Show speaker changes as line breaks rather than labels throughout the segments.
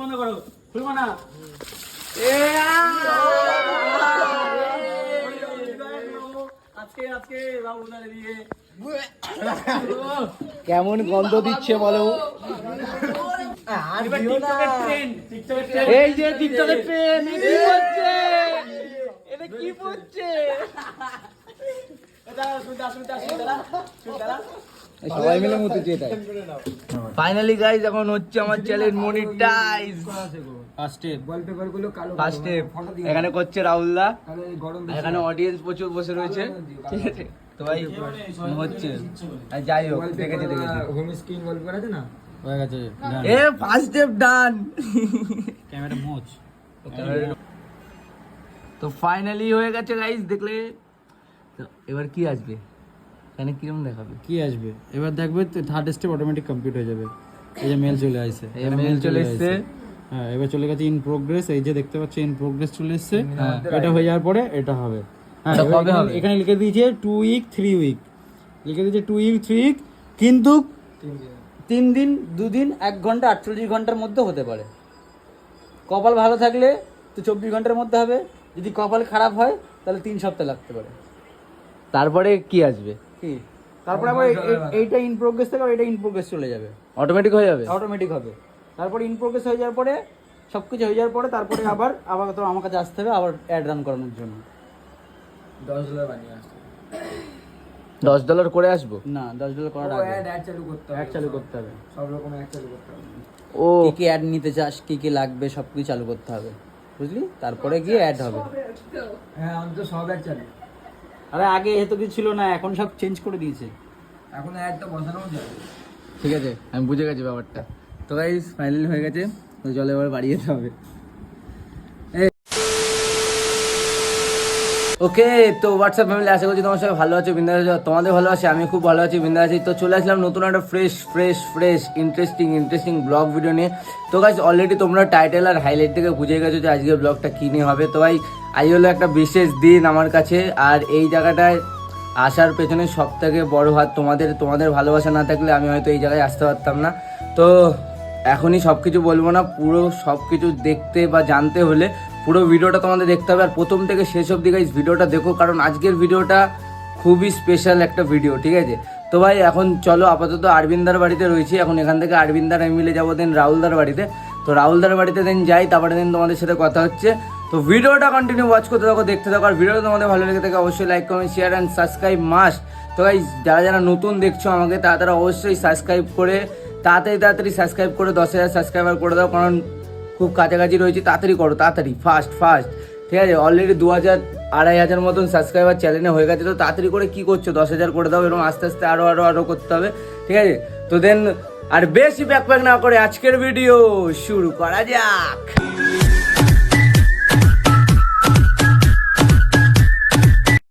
বন্ধ করো। খুলবো না।
কেমন গন্ধ দিচ্ছে বলো।
এবার টিকটকের ট্রেন্ড টিকটকের ট্রেন্ড
এই যে ট্রেন কি হচ্ছে? এটা কি পড়ছে সবাই মিলে ফাইনালি গাইজ এখন হচ্ছে আমার চ্যানেল মনিটাইজ
ফার্স্ট স্টেপ
ওয়ালপেপারগুলো কালো
ফার্স্ট স্টেপ এখানে করছে
গরম বেশি।
এখানে অডিয়েন্স প্রচুর বসে রয়েছে। ঠিক আছে? তো ভাই হচ্ছে। যাই হোক দেখেছি দেখেছি।
হোম স্ক্রিন আছে না?
হয়ে গেছে।
এ ফার্স্ট স্টেপ ডান
ক্যামেরা মোচ।
তো ফাইনালি হয়ে গেছে গাইজ দেখলে? তো এবার কি আসবে? এখানে কিরম দেখাবে?
কি আসবে? এবার দেখবে থার্ড স্টেপ অটোমেটিক কমপ্লিট হয়ে যাবে। এই যে মেল চলে আসছে।
এই মেল চলে এসছে
হ্যাঁ এবার চলে গেছে ইন প্রোগ্রেস এই যে দেখতে পাচ্ছ ইন প্রোগ্রেস চলে এসছে। এটা হয়ে যাওয়ার পরে এটা হবে। হ্যাঁ
হবে?
এখানে লিখে দিয়েছে টু উইক থ্রি উইক লিখে দিয়েছে টু উইক থ্রি উইক কিন্তু
তিন দিন দুদিন এক ঘণ্টা আটচল্লিশ ঘণ্টার মধ্যে হতে পারে। কপাল ভালো থাকলে তো চব্বিশ ঘণ্টার মধ্যে হবে। যদি কপাল খারাপ হয় তাহলে তিন সপ্তাহ লাগতে পারে। তারপরে কি আসবে? কি? তারপরে আবার এ- এইটা ইন প্রোগ্রেস থেকে আবার এটা ইন প্রোগ্রেস চলে যাবে। অটোমেটিক হয়ে যাবে? অটোমেটিক হবে। তারপরে ইন প্রোগ্রেস হয়ে যাওয়ার পরে সব কিছু হয়ে যাওয়ার পরে তারপরে আবার আবার তো আমার কাছে আসতে হবে আবার অ্যাড রান করানোর জন্য।
দশ ডলার বানিয়ে আসছে
দশ ডলার করে আসব? না দশ ডলার করার আগে।
অ্যাড অ্যাড চালু করতে হবে
অ্যাড চালু করতে হবে।
সব রকম অ্যাড চালু করতে হবে।
ও। কি কি অ্যাড নিতে চাস কি কি লাগবে সব কিছু চালু করতে হবে। বুঝলি? তারপরে গিয়ে অ্যাড হবে।
হ্যাঁ আমি তো সব অ্যাড চালু
আরে আগে এত কিছু ছিল না এখন সব চেঞ্জ করে দিয়েছে।
এখন তো বসানো যাবে
ঠিক আছে আমি বুঝে গেছি ব্যাপারটা। তো গাইস ফাইনালি হয়ে গেছে তো জলে এবার বাড়িয়ে যেতে হবে। ওকে, তো হোয়াটসঅ্যাপ ফ্যামিলি আশা করছি তোমার সবাই ভালো আছো, বিন্দাস আছো। তোমাদের ভালো আছে আমি খুব ভালো আছি, বিন্দাস আছি। তো চলে আসলাম নতুন একটা fresh fresh fresh interesting interesting blog video নিয়ে। তো গাইস অলরেডি তোমরা টাইটেল আর হাইলাইট থেকে বুঝে গেছো যে আজকের ব্লগটা কী নিয়ে হবে। তো ভাই, আজ হলো একটা বিশেষ দিন আমার কাছে, আর এই জায়গাটায় আসার পেছনে সব থেকে বড়ো হাত তোমাদের তোমাদের ভালোবাসা না থাকলে আমি হয়তো এই জায়গায় আসতে পারতাম না। তো এখনই সব কিছু বলব না, পুরো সব কিছু দেখতে বা জানতে হলে পুরো ভিডিওটা তোমাদের দেখতে হবে। আর প্রথম থেকে শেষ অব্দি গাইজ ভিডিওটা দেখো, কারণ আজকের ভিডিওটা খুবই স্পেশাল একটা ভিডিও ঠিক আছে? তো ভাই, এখন চলো আপাতত আরবিন্দার বাড়িতে রয়েছি। এখন এখান থেকে আরবিন্দার আমি মিলে যাব দেন রাহুলদার বাড়িতে। তো রাহুলদার বাড়িতে দেন যাই, তারপরে দিন তোমাদের সাথে কথা হচ্ছে। তো ভিডিওটা কন্টিনিউ ওয়াচ করতে থাকো, দেখতে থাকো। আর ভিডিওটা তোমাদের ভালো লেগে থাকে অবশ্যই like comment share and subscribe must তো ভাই যারা যারা নতুন দেখছ আমাকে, তারা তারা অবশ্যই সাবস্ক্রাইব করে, তাড়াতাড়ি তাড়াতাড়ি সাবস্ক্রাইব করে, দশ হাজার সাবস্ক্রাইবার করে দাও। কারণ খুব কাছাকাছি রয়েছে, তাড়াতাড়ি করো, তাড়াতাড়ি ফাস্ট ফাস্ট ঠিক আছে অলরেডি দু হাজার, আড়াই হাজার মতন সাবস্ক্রাইবার চ্যানেলে হয়ে গেছে, তো তাড়াতাড়ি করে কি করছ? দশ হাজার করে দাও এবং আস্তে আস্তে আরও আরও আরও করতে হবে। ঠিক আছে, তো দেন আর বেশি ব্যাক প্যাক না করে আজকের ভিডিও শুরু করা যাক।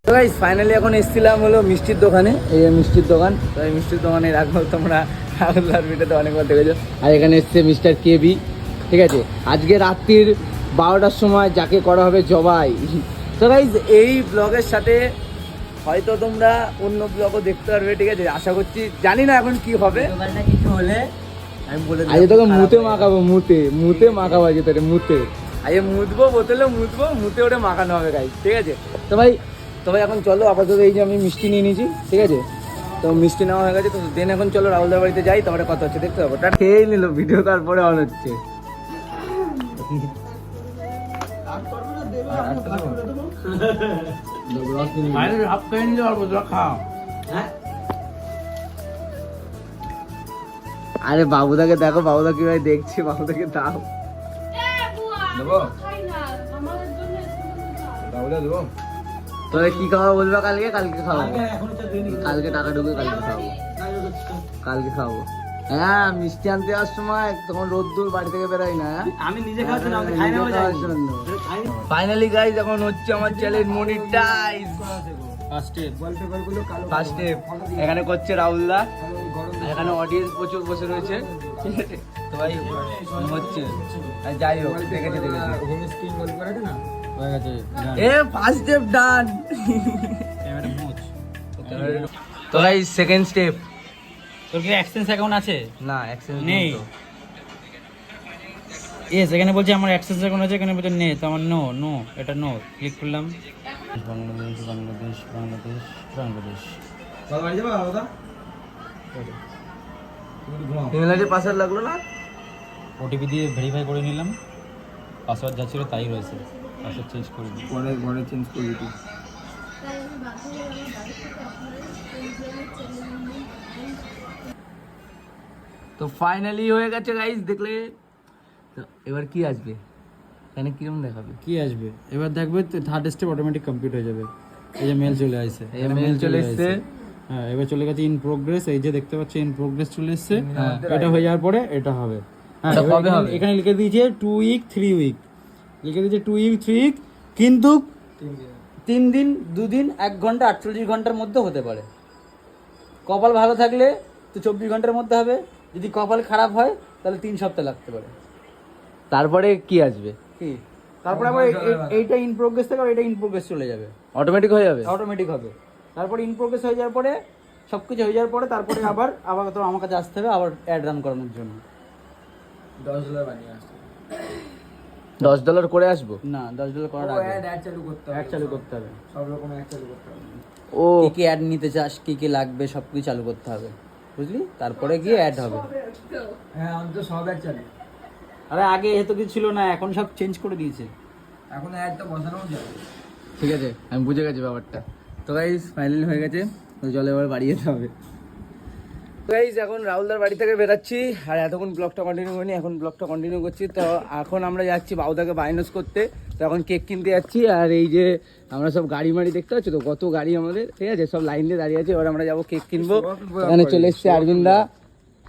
তো ফাইনালি এখন এসেছিলাম হলো মিষ্টির দোকানে, এই মিষ্টির দোকান। তো এই মিষ্টির দোকানে রাখব, তোমরা রাহুলদার ভিডিওতে অনেকবার দেখেছ। আর এখানে এসছে মিস্টার কেবি ঠিক আছে? আজকে রাত্রির বারোটার সময় যাকে করা হবে জবাই। তো গাইজ এই ব্লগের সাথে হয়তো তোমরা অন্য ব্লগও দেখতে পারবে ঠিক আছে? আশা করছি জানি না এখন কি হবে।
কিছু হলে আমি বলে
আজ তোকে মুতে মাখাবো মুতে মুতে মাখাবো আজকে তোরে মুতে। আজকে মুতবো বোতলে মুতবো মুতে ওটা মাখানো হবে গাই ঠিক আছে? তো ভাই তো ভাই এখন চলো আপাতত এই যে আমি মিষ্টি নিয়ে নিয়েছি ঠিক আছে? তো মিষ্টি নেওয়া হয়ে গেছে তো দেন এখন চলো রাহুলদার বাড়িতে যাই তারপরে কথা হচ্ছে দেখতে পাবো। খেয়েই নিল ভিডিও তারপরে অন হচ্ছে
হাফ খাই নিলে অল্প তোরা খাও
আরে বাবুদাকে দেখো বাবুদা কি ভাই দেখছে বাবুদাকে দাও।
দেবো?
তোরে কি খাওয়া বলবা কালকে? কালকে খাওয়াবো। কালকে টাকা ঢুকে কালকে খাওয়াবো। কালকে খাওয়াবো। হ্যাঁ মিষ্টি আনতে যাওয়ার সময় তখন রোদ্দুর বাড়ি থেকে বেরোয় না?
আমি নিজে
ফাইনালি গাইজ এখন হচ্ছে আমার চ্যানেল মনিটাইজ
ফার্স্ট স্টেপ
ওয়ালপেপারগুলো কালো।
ফার্স্ট স্টেপ এখানে করছে রাহুলদা
গরম
আর এখানে অডিয়েন্স প্রচুর বসে রয়েছে। ঠিক আছে তো ভাই হচ্ছে। যাই হোক দেখেছি দেখেছি। এ ফার্স্ট স্টেপ ডান
ক্যামেরা
তো ভাই সেকেন্ড স্টেপ
তোর কি এক্সচেঞ্জ অ্যাকাউন্ট আছে?
না অ্যাক্সেন্ট
নেই। ইয়েস এখানে বলছে আমার অ্যাক্সেস এখন আছে এখানে বলছে নে তো আমার নো নো এটা নো ক্লিক করলাম। Bangladesh Bangladesh Bangladesh Bangladesh
email ID password লাগল না?
ওটিপি দিয়ে ভেরিফাই করে নিলাম। পাসওয়ার্ড যা ছিল তাই রয়েছে। পাসওয়ার্ড চেঞ্জ করে দিই
পরে পরে চেঞ্জ করে দিতি
তাই আমি বাধ্য হয়ে আমার বাড়ি থেকে আপনাদের টেলিগ্রামের চ্যানেল
তো ফাইনালি হয়ে গেছে গাইস দেখলে? তো এবার কি আসবে? এখানে কিরম দেখাবে?
কি আসবে? এবার দেখবে থার্ড স্টেপ অটোমেটিক কমপ্লিট হয়ে যাবে। এই যে মেল চলে আসছে।
এই mail চলে এসছে।
হ্যাঁ এবার চলে গেছে ইন প্রোগ্রেস এই যে দেখতে পাচ্ছি ইন প্রোগ্রেস চলে এসছে।
হ্যাঁ।
এটা হয়ে যাওয়ার পরে এটা হবে। হ্যাঁ
এটা
এবার
কবে
এখানে-
হবে?
এখানে লিখে দিয়েছে টু উইক থ্রি উইক লিখে দিয়েছে টু উইক থ্রি উইক কিন্তু তিন দিন দুদিন এক ঘণ্টা আটচল্লিশ ঘণ্টার মধ্যে হতে পারে। কপাল ভালো থাকলে তো চব্বিশ ঘণ্টার মধ্যে হবে। যদি কপাল খারাপ হয় তাহলে তিন সপ্তাহ লাগতে পারে।
তারপরে কি আসবে?
কি? তারপরে আবার এই- এই- এইটা ইন প্রোগ্রেস থেকে আবার এটা ইন প্রোগ্রেস চলে যাবে।
অটোমেটিক হয়ে যাবে?
অটোমেটিক হবে। তারপরে ইন প্রোগ্রেস হয়ে যাওয়ার পরে সব কিছু হয়ে যাওয়ার পরে তারপরে আবার আবার তো আমার কাছে আসতে হবে আবার অ্যাড রান করানোর জন্য।
দশ ডলার বানিয়ে আসতে
দশ ডলার করে আসব?
না দশ ডলার করার
ও
আগে।
অ্যাড অ্যাড চালু করতে হবে
অ্যাড চালু করতে হবে।
সব রকম অ্যাড চালু করতে হবে।
ও।
কি কি অ্যাড নিতে চাস কি কি লাগবে সব কিছু চালু করতে হবে। বুঝলি? তারপরে গিয়ে অ্যাড হবে।
হ্যাঁ আমি তো সব অ্যাড চলে।
আরে আগে এত কিছু ছিল না এখন সব চেঞ্জ করে দিয়েছে।
এখন অ্যাড তো বসানো যাবে
ঠিক আছে আমি বুঝে গেছি ব্যাপারটা। তো গাইস ফাইনালি হয়ে গেছে। তো জলে এবার বাড়িয়ে যেতে হবে। এখন রাহুলদার বাড়ি থেকে বেরাচ্ছি। আর এতক্ষণ ব্লগটা কন্টিনিউ করিনি, এখন ব্লগটা কন্টিনিউ করছি। তো এখন আমরা যাচ্ছি বাবুদাকে বাইনস করতে। তো এখন কেক কিনতে যাচ্ছি। আর এই যে আমরা সব গাড়ি মাড়ি দেখতে পাচ্ছি তো, কত গাড়ি আমাদের। ঠিক আছে, সব লাইন দিয়ে দাঁড়িয়ে আছে। এবার আমরা যাব কেক কিনবো। এখানে চলে এসছে অরবিন্দা।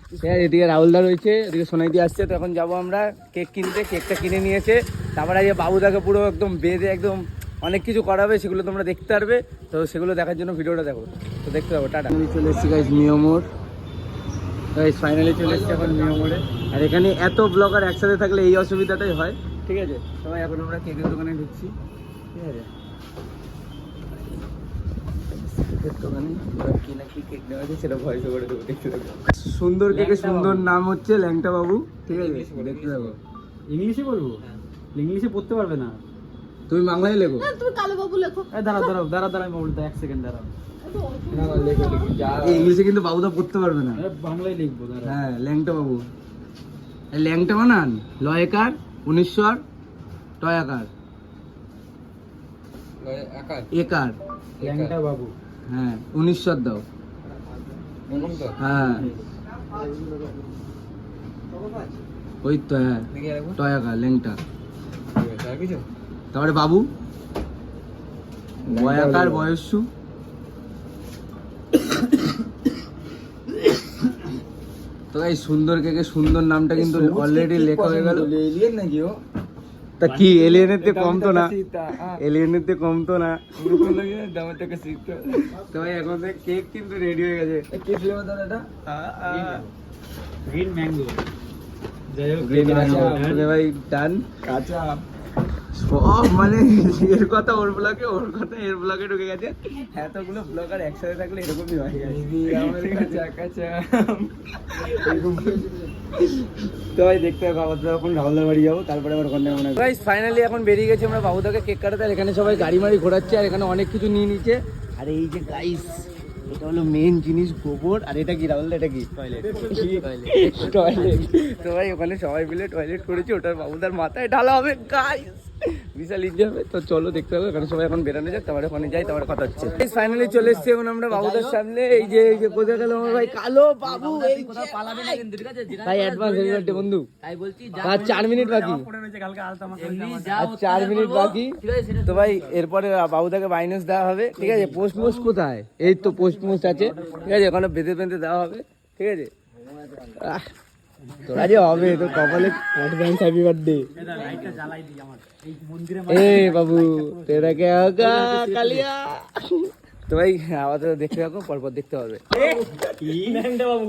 ঠিক আছে, এদিকে রাহুলদা রয়েছে, এদিকে সোনাইদি আসছে। তো এখন যাব আমরা কেক কিনতে। কেকটা কিনে নিয়েছে। তারপরে যে বাবুদাকে পুরো একদম বেঁধে একদম অনেক কিছু করাবে, সেগুলো তোমরা দেখতে পারবে। তো সেগুলো দেখার জন্য ভিডিওটা দেখো। তো দেখতে পাবো, টাটা। চলে এসেছি গাইজ গাইজ ফাইনালি চলে এসেছি এখন মিয়মোরে আর এখানে এত ব্লগার একসাথে থাকলে এই অসুবিধাটাই হয়। ঠিক আছে? সবাই এখন আমরা কেকের দোকানে ঢুকছি। ঠিক আছে? কেকের সুন্দর কেকে সুন্দর নাম হচ্ছে ল্যাংটা বাবু। ঠিক আছে? দেখতে দেবো
ইংলিশে বলব? ইংলিশে পড়তে পারবে না।
তুমি বাংলায় লেখো।
তুমি কালো বাবু লেখো।
এই দাঁড়াও দাঁড়াও দাঁড়া দাঁড়া আমি বলতে এক সেকেন্ড দাঁড়াও।
ইংলিশে কিন্তু বাবুদা পড়তে পারবে না।
বাংলায় লিখব
হ্যাঁ ল্যাংটা বাবু। ল্যাংটা বানান। লয়কার উনিশ্বর টয়াকার। একার।
ল্যাংটা বাবু।
হ্যাঁ উনিশ্বর দাও। হ্যাঁ। ওই তো হ্যাঁ টয়াকার ল্যাংটা। তারপরে বাবু? বয়াকার বয়স্যু এই সুন্দর কেকে সুন্দর নামটা কিন্তু অলরেডি লেখা হয়ে গেল।
এলিয়েন নাকি ও?
তা কি এলিয়েনের তে কম তো না? এলিয়েনের তে কম তো না? তো ভাই এখন কেক কিন্তু রেডি হয়ে গেছে।
কি ফ্লেভার দাদা এটা।
গ্রিন ম্যাঙ্গো যাই হোক
mango। তাহলে ভাই ডান
কাঁচা
সব মানে এর কথা ওর ব্লগে ওর কথা এর ব্লগে ঢুকে গেছে। এতগুলো ব্লগার একসাথে থাকলে এরকমই হয়। তো ভাই দেখতে হবে আবার যখন রাহুলদার বাড়ি যাব তারপরে আবার ওখানে মনে হয়। ফাইনালি এখন বেরিয়ে গেছি আমরা বাবুদাকে কেক কাটাতে আর এখানে সবাই গাড়ি মাড়ি ঘোরাচ্ছে আর এখানে অনেক কিছু নিয়ে নিচ্ছে। আর এই যে গাইস এটা হলো মেন জিনিস গোবর আর এটা কি রাহুল এটা কি? টয়লেট টয়লেট তো ভাই ওখানে সবাই মিলে টয়লেট করেছি ওটার বাবুদার মাথায় ঢালা হবে গাইস বিশাল ইজি হবে তো চলো দেখতে হবে এখানে সবাই এখন বেরানো যাক তারপরে ওখানে যাই তারপরে কথা হচ্ছে। ফাইনালি চলে এসেছি এখন আমরা বাবুদার সামনে এই যে এই যে কোথায় গেল আমার ভাই? কালো বাবু এই যে। ভাই। অ্যাডভান্স হ্যাপি বার্থডে বন্ধু। আর চার মিনিট বাকি। আর চার মিনিট বাকি। তো ভাই এরপরে বাবুদাকে মাইনাস দেওয়া হবে ঠিক আছে? পোস্ট মোস্ট কোথায়? এই তো পোস্ট মোস্ট আছে। ঠিক আছে ওখানে বেঁধে বেঁধে দেওয়া হবে ঠিক আছে? আহ, তোরা যে হবে তো কপালে অ্যাডভান্স হ্যাপি বার্থডে
লাইটটা জ্বালাই দিই আমার এই মন্দিরে
এ বাবু তেরা কে হোগা কালিয়া। তো ভাই আপাতত দেখতে থাকো পরপর দেখতে হবে।
কি? বাবু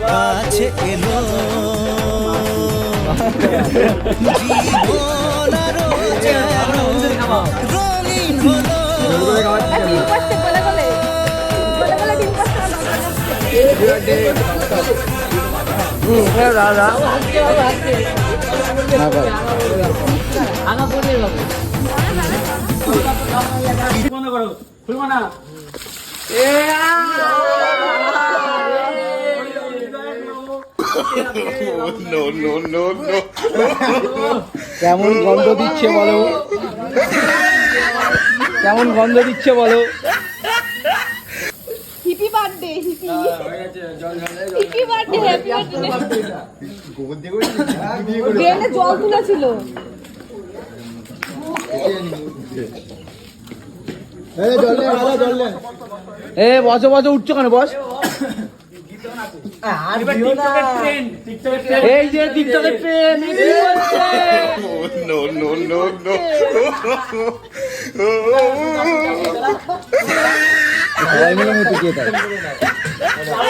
পাচ্ছে না দরকার যাচ্ছে
হুম হ্যাঁ দাদা না করে
আনা যাবে বন্ধ করো খুলবো না
কেমন গন্ধ দিচ্ছে বলো? কেমন গন্ধ দিচ্ছে বলো?
Happy birthday happy happy birthday happy birthday ড্রেনে জল তুলেছিল।
এ বসো বসো উঠছো কেন বস? এই যে টিকটকের ট্রেন সবাই মিলে মতো কে তাই
ও